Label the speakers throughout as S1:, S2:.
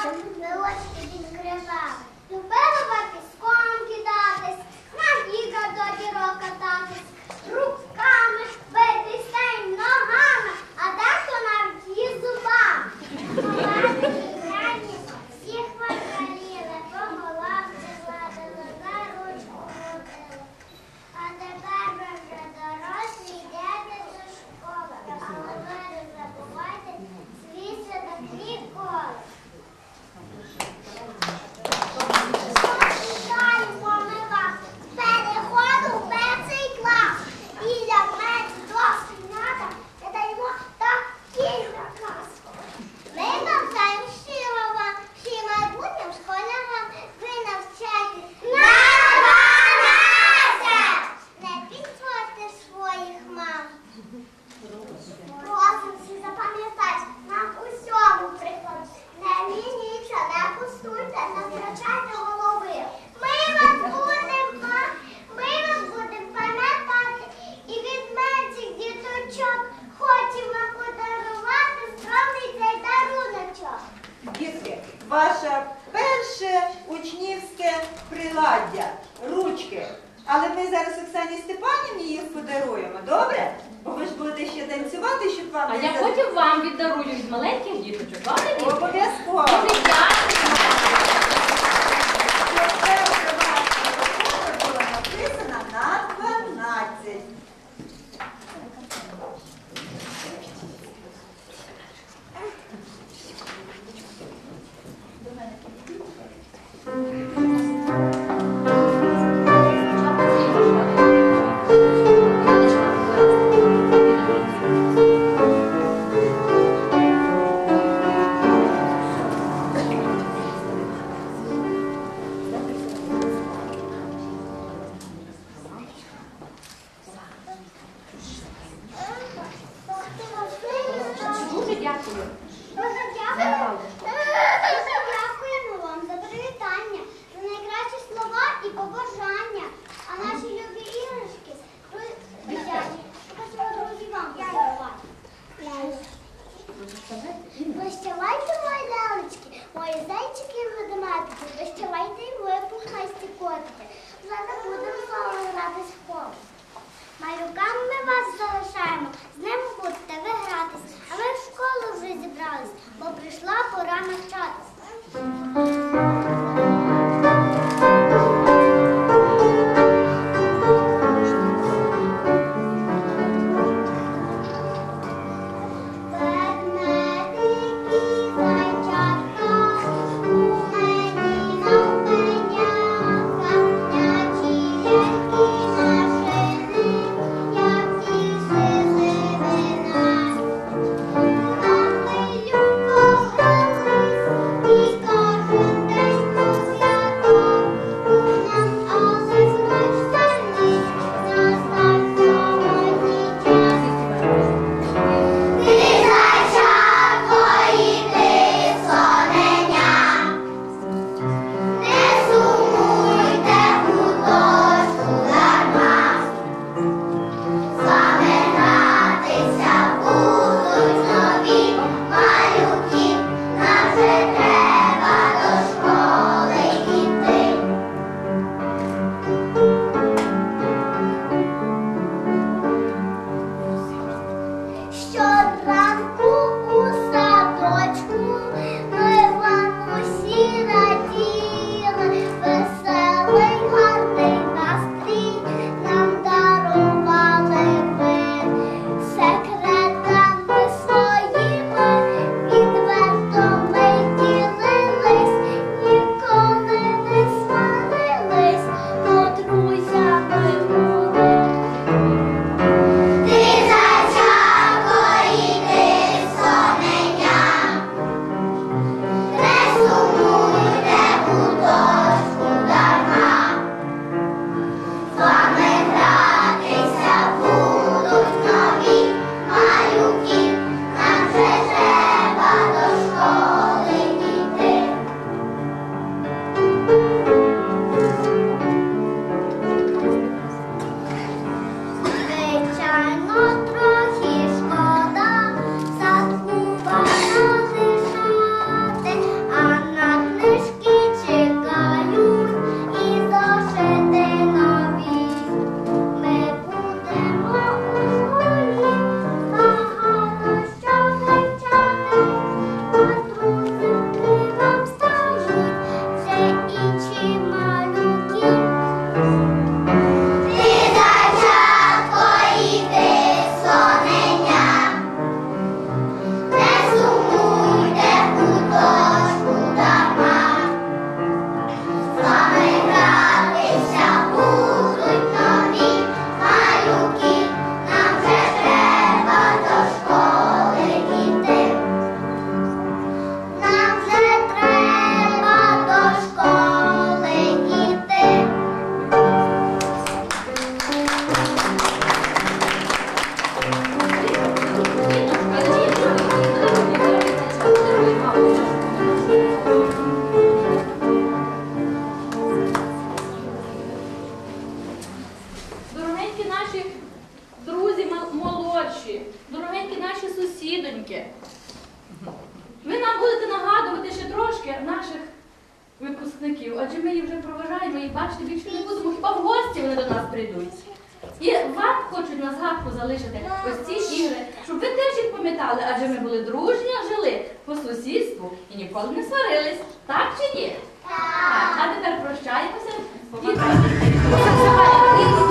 S1: 너
S2: 는
S1: 왜
S2: 와
S1: 서.
S2: Потім вам віддарують маленьких діточок. Добре, дітки? дякую. пам'ятали, адже ми були дружні, жили по сусідству і ніколи не сварились. Так чи ні? Так. А тепер прощаємося.
S1: Побачимося.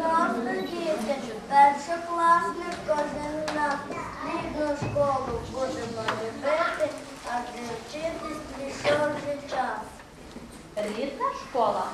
S1: нам здається, що першокласник кожен нас рідну школу будемо любити, адже вчитись прийшов вже час.
S3: Рідна школа.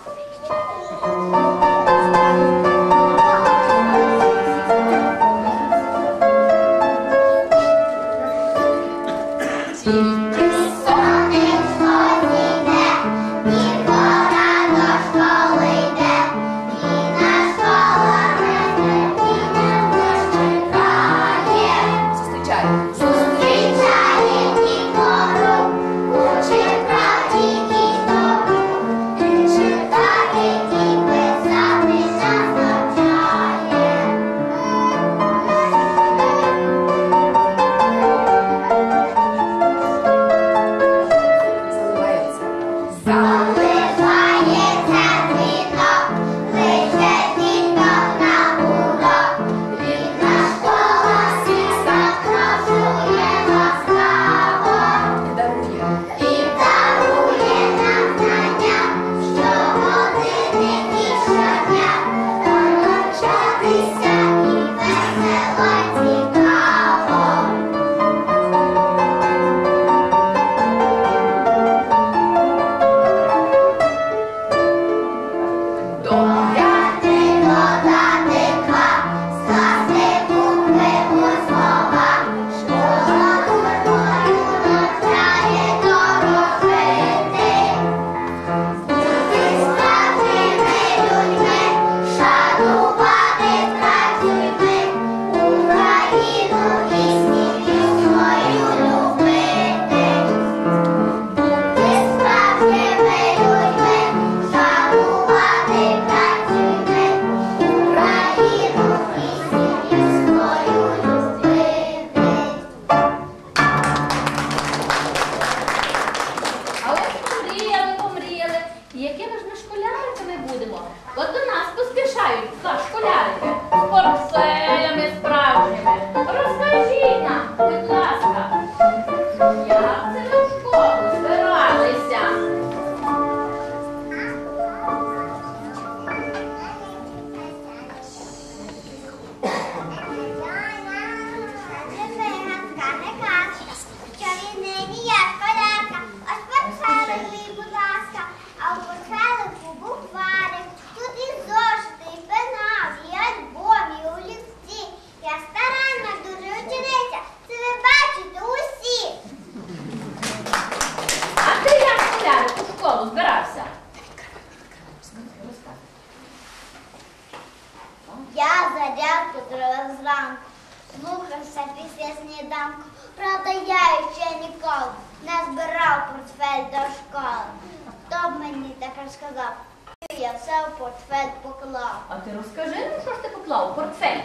S1: song. Portugal, Porto Ferro.